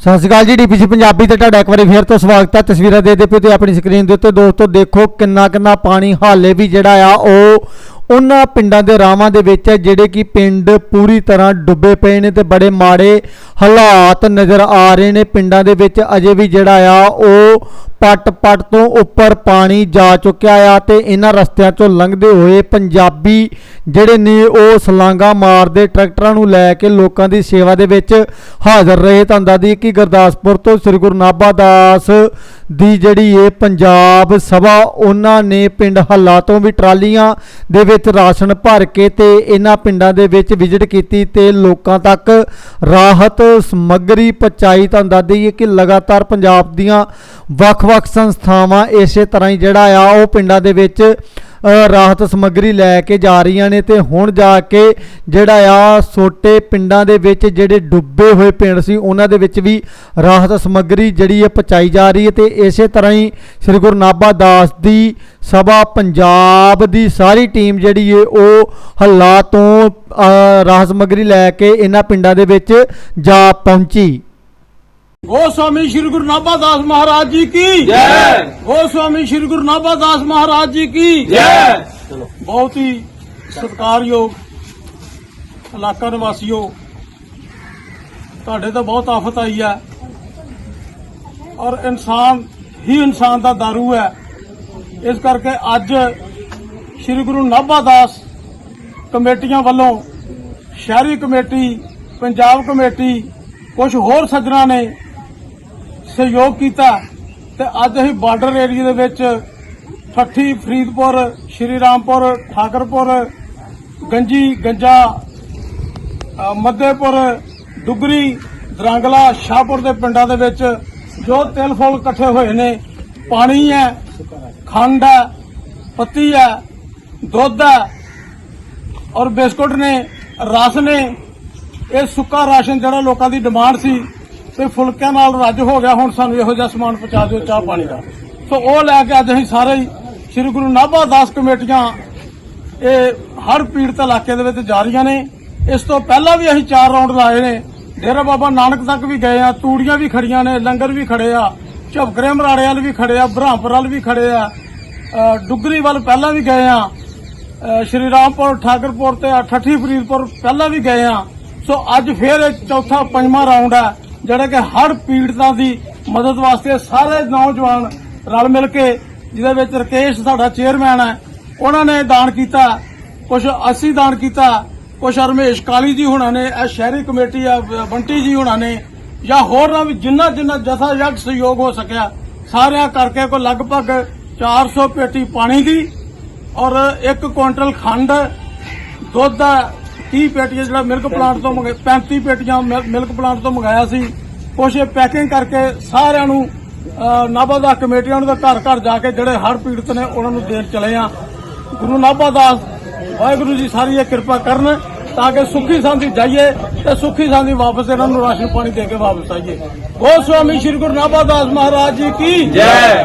ਸਤਿ ਸ਼੍ਰੀ ਅਕਾਲ ਜੀ ਡੀਪੀਸੀ ਪੰਜਾਬੀ ਤੇ ਤੁਹਾਡਾ ਇੱਕ ਵਾਰੀ ਫੇਰ ਤੋਂ ਸਵਾਗਤ ਹੈ। ਤਸਵੀਰਾਂ ਦੇ ਦੇ ਪਿਓ ਤੇ ਆਪਣੀ ਸਕਰੀਨ ਦੇ ਉੱਤੇ। ਦੋਸਤੋ, ਦੇਖੋ ਕਿੰਨਾ ਕਿੰਨਾ ਪਾਣੀ ਹਾਲੇ ਵੀ ਜਿਹੜਾ ਆ, ਉਹ ਉਹਨਾਂ ਪਿੰਡਾਂ ਦੇ ਰਾਵਾਂ ਦੇ ਵਿੱਚ ਹੈ, ਜਿਹੜੇ ਕਿ ਪਿੰਡ ਪੂਰੀ ਤਰ੍ਹਾਂ ਡੁੱਬੇ ਪਏ ਨੇ ਤੇ ਬੜੇ ਮਾੜੇ ਹਾਲਾਤ ਨਜ਼ਰ ਆ ਰਹੇ ਨੇ। ਪਿੰਡਾਂ ਦੇ ਵਿੱਚ ਅਜੇ ਵੀ ਜਿਹੜਾ ਆ, ਉਹ ਪੱਟ ਪੱਟ ਤੋਂ ਉੱਪਰ ਪਾਣੀ ਜਾ ਚੁੱਕਿਆ ਆ ਤੇ ਇਹਨਾਂ ਰਸਤਿਆਂ ਚੋਂ ਲੰਘਦੇ ਹੋਏ ਪੰਜਾਬੀ ਜਿਹੜੇ ਨੇ, ਉਹ ਸਲਾਂਗਾ ਮਾਰਦੇ ਟਰੈਕਟਰਾਂ ਨੂੰ ਲੈ ਕੇ ਲੋਕਾਂ ਦੀ ਸੇਵਾ ਦੇ ਵਿੱਚ ਹਾਜ਼ਰ ਰਹੇ। ਤਾਂ ਦੱਸਦੀ ਕਿ ਗੁਰਦਾਸਪੁਰ ਤੋਂ ਸ੍ਰੀ ਗੁਰੂ ਨਾਭਾ ਦਾਸ ਦੀ ਜਿਹੜੀ ਇਹ ਪੰਜਾਬ ਸਭਾ, ਉਹਨਾਂ ਨੇ ਪਿੰਡ ਹੱਲਾ ਤੋਂ ਵੀ ਟਰਾਲੀਆਂ ਦੇ ਵਿੱਚ ਰਾਸ਼ਨ ਭਰ ਕੇ ਤੇ ਇਹਨਾਂ ਪਿੰਡਾਂ ਦੇ ਵਿੱਚ ਵਿਜ਼ਿਟ ਕੀਤੀ ਤੇ ਲੋਕਾਂ ਤੱਕ ਰਾਹਤ, ਸਮੱਗਰੀ ਪਹੁੰਚਾਈ ਤੁਹਾਨੂੰ ਦੱਸ ਹੈ ਕਿ ਲਗਾਤਾਰ ਪੰਜਾਬ ਦੀਆਂ ਵੱਖ-ਵੱਖ ਸੰਸਥਾਵਾਂ ਇਸੇ ਤਰ੍ਹਾਂ ਹੀ ਜਿਹੜਾ ਆ, ਉਹ ਪਿੰਡਾਂ ਦੇ ਵਿੱਚ ਰਾਹਤ ਸਮੱਗਰੀ ਲੈ ਕੇ ਜਾ ਰਹੀਆਂ ਨੇ ਤੇ ਹੁਣ ਜਾ ਕੇ ਜਿਹੜਾ ਆ ਛੋਟੇ ਪਿੰਡਾਂ ਦੇ ਵਿੱਚ ਜਿਹੜੇ ਡੁੱਬੇ ਹੋਏ ਪਿੰਡ ਸੀ, ਉਹਨਾਂ ਦੇ ਵਿੱਚ ਵੀ ਰਾਹਤ ਸਮੱਗਰੀ ਜਿਹੜੀ ਹੈ ਪਹੁੰਚਾਈ ਜਾ ਰਹੀ ਹੈ ਤੇ ਇਸੇ ਤਰ੍ਹਾਂ ਹੀ ਸ੍ਰੀ ਗੁਰੂ ਨਾਭਾ ਦਾਸ ਦੀ ਸਭਾ ਪੰਜਾਬ ਦੀ ਸਾਰੀ ਟੀਮ ਜਿਹੜੀ ਹੈ ਉਹ ਹੱਲਾ ਤੋਂ ਰਾਹਤ ਸਮੱਗਰੀ ਲੈ ਕੇ ਇਹਨਾਂ ਪਿੰਡਾਂ ਦੇ ਵਿੱਚ ਜਾ ਪਹੁੰਚੀ। ਗੋਸਵਾਮੀ ਸ਼੍ਰੀ ਗੁਰੂ ਨਾਭਾ ਦਾਸ ਮਹਾਰਾਜ ਜੀ ਕੀ? ਜੈ। ਗੋਸਵਾਮੀ ਸ਼੍ਰੀ ਗੁਰੂ ਨਾਭਾ ਦਾਸ ਮਹਾਰਾਜ ਜੀ ਕੀ? ਜੈ। ਬਹੁਤ ਹੀ ਸਤਿਕਾਰਯੋਗ ਇਲਾਕਾ ਨਿਵਾਸੀਓ ਤੁਹਾਡੇ ਤਾਂ ਬਹੁਤ ਆਫਤ ਆਈ ਹੈ। ਔਰ ਇਨਸਾਨ ਹੀ ਇਨਸਾਨ ਦਾ ਦਾਰੂ ਹੈ। ਇਸ ਕਰਕੇ ਅੱਜ ਸ਼੍ਰੀ ਗੁਰੂ ਨਾਭਾ ਦਾਸ ਕਮੇਟੀਆਂ ਵੱਲੋਂ ਸ਼ਹਿਰੀ ਕਮੇਟੀ ਪੰਜਾਬ ਕਮੇਟੀ ਕੁਝ ਹੋਰ ਸੱਜਣਾ ਨੇ ਸਹਿਯੋਗ ਕੀਤਾ ਤੇ ਅੱਜ ਅਸੀਂ ਬਾਰਡਰ ਏਰੀਆ ਦੇ ਵਿੱਚ ਠੱਠੀ ਫਰੀਦਪੁਰ ਸ਼੍ਰੀ ਰਾਮਪੁਰ ਠਾਕਰਪੁਰ ਗੰਜੀ ਗੰਜਾ ਅ, ਮੱਧੇਪੁਰ ਡੁਗਰੀ ਦਰੰਗਲਾ ਸ਼ਾਹਪੁਰ ਦੇ ਪਿੰਡਾਂ ਦੇ ਵਿੱਚ ਜੋ ਤਿਲ ਫੁੱਲ ਇਕੱਠੇ ਹੋਏ ਨੇ ਪਾਣੀ ਹੈ ਖੰਡ ਹੈ ਪੱਤੀ ਹੈ ਦੁੱਧ ਹੈ ਔਰ ਬਿਸਕੁਟ ਨੇ ਰਸ ਨੇ ਇਹ ਸੁੱਕਾ ਰਾਸ਼ਨ ਜਿਹੜਾ ਲੋਕਾਂ ਦੀ ਡਿਮਾਂਡ ਸੀ ਤੇ ਫੁਲਕਿਆਂ ਨਾਲ ਰੱਜ ਹੋ ਗਿਆ, ਹੁਣ ਸਾਨੂੰ ਇਹੋ ਜਿਹਾ ਸਮਾਨ ਪਹੁੰਚਾ ਦਿਓ ਚਾਹ ਪਾਣੀ ਦਾ। ਸੋ ਉਹ ਲੈ ਕੇ ਅੱਜ ਅਸੀਂ ਸਾਰੇ ਸ੍ਰੀ ਗੁਰੂ ਨਾਭਾ ਦਾਸ ਕਮੇਟੀਆਂ, ਇਹ ਹਰ ਪੀੜਤ ਇਲਾਕੇ ਦੇ ਵਿੱਚ ਜਾ ਰਹੀਆਂ ਨੇ। ਇਸ ਤੋਂ ਪਹਿਲਾਂ ਵੀ ਅਸੀਂ ਚਾਰ ਰਾਉਂਡ ਲਾਏ ਨੇ। ਡੇਰਾ ਬਾਬਾ ਨਾਨਕ ਤੱਕ ਵੀ ਗਏ ਆ, ਤੂੜੀਆਂ ਵੀ ਖੜੀਆਂ ਨੇ, ਲੰਗਰ ਵੀ ਖੜੇ ਆ ਝਬਕਰੇ ਮਰਾੜੇ ਵਾਲ ਵੀ ਖੜੇ ਆ, ਬ੍ਰਹਮਪੁਰ ਵਾਲ ਵੀ ਖੜੇ ਆ ਡੁੱਗਰੀ ਵੱਲ ਪਹਿਲਾਂ ਵੀ ਗਏ ਆ ਸ਼੍ਰੀ ਰਾਮਪੁਰ, ਠਾਕਰਪੁਰ ਤੇ ਠੱਠੀ ਫਰੀਦਪੁਰ ਪਹਿਲਾਂ ਵੀ ਗਏ ਆ। ਸੋ ਅੱਜ ਫੇਰ ਇਹ ਚੌਥਾ ਪੰਜਵਾਂ ਰਾਉਂਡ ਹੈ। ਜਿਹੜਾ ਕਿ ਹਰ ਪੀੜਤਾਂ ਦੀ ਮਦਦ ਵਾਸਤੇ ਸਾਰੇ ਨੌਜਵਾਨ ਰਲ ਮਿਲ ਕੇ, ਜਿਹਦੇ ਵਿੱਚ ਰਕੇਸ਼ ਸਾਡਾ ਚੇਅਰਮੈਨ ਹੈ, ਉਹਨਾਂ ਨੇ ਦਾਨ ਕੀਤਾ ਕੁਝ ਅਸੀਂ ਦਾਨ ਕੀਤਾ ਕੁਝ ਰਮੇਸ਼ ਕਾਲੀ ਜੀ ਹੁਣਾਂ ਨੇ, ਇਹ ਸ਼ਹਿਰੀ ਕਮੇਟੀ ਆ ਬੰਟੀ ਜੀ ਹੁਣਾਂ ਨੇ, ਜਾਂ ਹੋਰ ਨਾ ਵੀ ਜਿੰਨਾ ਜਿੰਨਾ ਜਥਾ ਜਗ ਸਹਿਯੋਗ ਹੋ ਸਕਿਆ, ਸਾਰਿਆਂ ਕਰਕੇ ਕੋ ਲਗਭਗ 400 ਪੇਟੀ ਪਾਣੀ ਦੀ ਔਰ 1 ਕੁਇੰਟਲ ਖੰਡ ਦੁੱਧ 30 ਪੇਟੀਆਂ ਜਿਹੜਾ ਮਿਲਕ ਪਲਾਂਟ ਤੋਂ ਮੰਗਾ 35 ਪੇਟੀਆਂ ਮਿਲਕ ਪਲਾਂਟ ਤੋਂ ਮੰਗਾਇਆ ਸੀ। ਕੁਛ ਇਹ ਪੈਕਿੰਗ ਕਰਕੇ ਸਾਰਿਆਂ ਨੂੰ ਨਾਭਾ ਦਾ ਕਮੇਟੀਆਂ ਨੂੰ ਤਾਂ ਘਰ ਘਰ ਜਾ ਕੇ ਜਿਹੜੇ ਹੜ ਪੀੜਤ ਨੇ ਉਹਨਾਂ ਨੂੰ ਦੇਣ ਚਲੇ ਆ। ਗੁਰੂ ਨਾਭਾ ਦਾਸ ਵਾਹਿਗੁਰੂ ਜੀ ਸਾਰੀ ਇਹ ਕਿਰਪਾ ਕਰਨ ਤਾਂ ਕਿ ਸੁੱਖੀ ਸਾਂਦੀ ਜਾਈਏ ਤੇ ਸੁੱਖੀ ਸਾਂਦੀ ਵਾਪਸ ਇਹਨਾਂ ਨੂੰ ਰਾਸ਼ਨ ਪਾਣੀ ਦੇ ਕੇ ਵਾਪਸ ਆਈਏ। ਗੋਸਵਾਮੀ ਸ਼੍ਰੀ ਗੁਰੂ ਨਾਭਾ ਦਾਸ ਮਹਾਰਾਜ ਜੀ ਕੀ? ਜੈ।